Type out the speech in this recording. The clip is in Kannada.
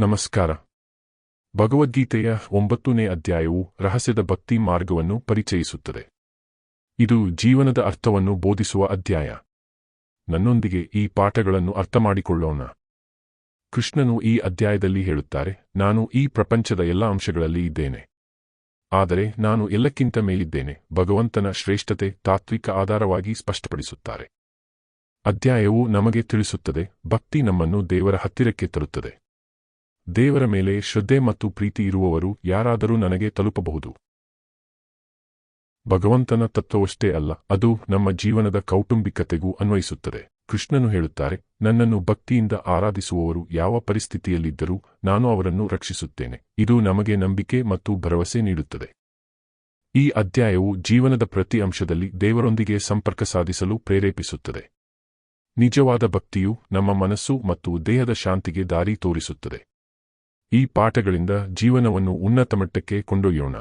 ನಮಸ್ಕಾರ. ಭಗವದ್ಗೀತೆಯ ಒಂಬತ್ತನೇ ಅಧ್ಯಾಯವು ರಹಸ್ಯದ ಭಕ್ತಿ ಮಾರ್ಗವನ್ನು ಪರಿಚಯಿಸುತ್ತದೆ. ಇದು ಜೀವನದ ಅರ್ಥವನ್ನು ಬೋಧಿಸುವ ಅಧ್ಯಾಯ. ನನ್ನೊಂದಿಗೆ ಈ ಪಾಠಗಳನ್ನು ಅರ್ಥಮಾಡಿಕೊಳ್ಳೋಣ. ಕೃಷ್ಣನು ಈ ಅಧ್ಯಾಯದಲ್ಲಿ ಹೇಳುತ್ತಾರೆ, ನಾನು ಈ ಪ್ರಪಂಚದ ಎಲ್ಲ ಅಂಶಗಳಲ್ಲಿ ಇದ್ದೇನೆ. ಆದರೆ ನಾನು ಎಲ್ಲಕ್ಕಿಂತ ಮೇಲಿದ್ದೇನೆ, ಭಗವಂತನ ಶ್ರೇಷ್ಠತೆ ತಾತ್ವಿಕ ಆಧಾರವಾಗಿ ಸ್ಪಷ್ಟಪಡಿಸುತ್ತಾರೆ. ಅಧ್ಯಾಯವು ನಮಗೆ ತಿಳಿಸುತ್ತದೆ, ಭಕ್ತಿ ನಮ್ಮನ್ನು ದೇವರ ಹತ್ತಿರಕ್ಕೆ ತರುತ್ತದೆ. ದೇವರ ಮೇಲೆ ಶ್ರದ್ಧೆ ಮತ್ತು ಪ್ರೀತಿ ಇರುವವರು ಯಾರಾದರೂ ನನಗೆ ತಲುಪಬಹುದು. ಭಗವಂತನ ತತ್ವವಷ್ಟೇ ಅಲ್ಲ, ಅದು ನಮ್ಮ ಜೀವನದ ಕೌಟುಂಬಿಕತೆಗೂ ಅನ್ವಯಿಸುತ್ತದೆ. ಕೃಷ್ಣನು ಹೇಳುತ್ತಾರೆ, ನನ್ನನ್ನು ಭಕ್ತಿಯಿಂದ ಆರಾಧಿಸುವವರು ಯಾವ ಪರಿಸ್ಥಿತಿಯಲ್ಲಿದ್ದರೂ ನಾನು ಅವರನ್ನು ರಕ್ಷಿಸುತ್ತೇನೆ. ಇದು ನಮಗೆ ನಂಬಿಕೆ ಮತ್ತು ಭರವಸೆ ನೀಡುತ್ತದೆ. ಈ ಅಧ್ಯಾಯವು ಜೀವನದ ಪ್ರತಿ ಅಂಶದಲ್ಲಿ ದೇವರೊಂದಿಗೆ ಸಂಪರ್ಕ ಸಾಧಿಸಲು ಪ್ರೇರೇಪಿಸುತ್ತದೆ. ನಿಜವಾದ ಭಕ್ತಿಯು ನಮ್ಮ ಮನಸ್ಸು ಮತ್ತು ದೇಹದ ಶಾಂತಿಗೆ ದಾರಿ ತೋರಿಸುತ್ತದೆ. ಈ ಪಾಠಗಳಿಂದ ಜೀವನವನ್ನು ಉನ್ನತ ಮಟ್ಟಕ್ಕೆ ಕೊಂಡೊಯ್ಯೋಣ.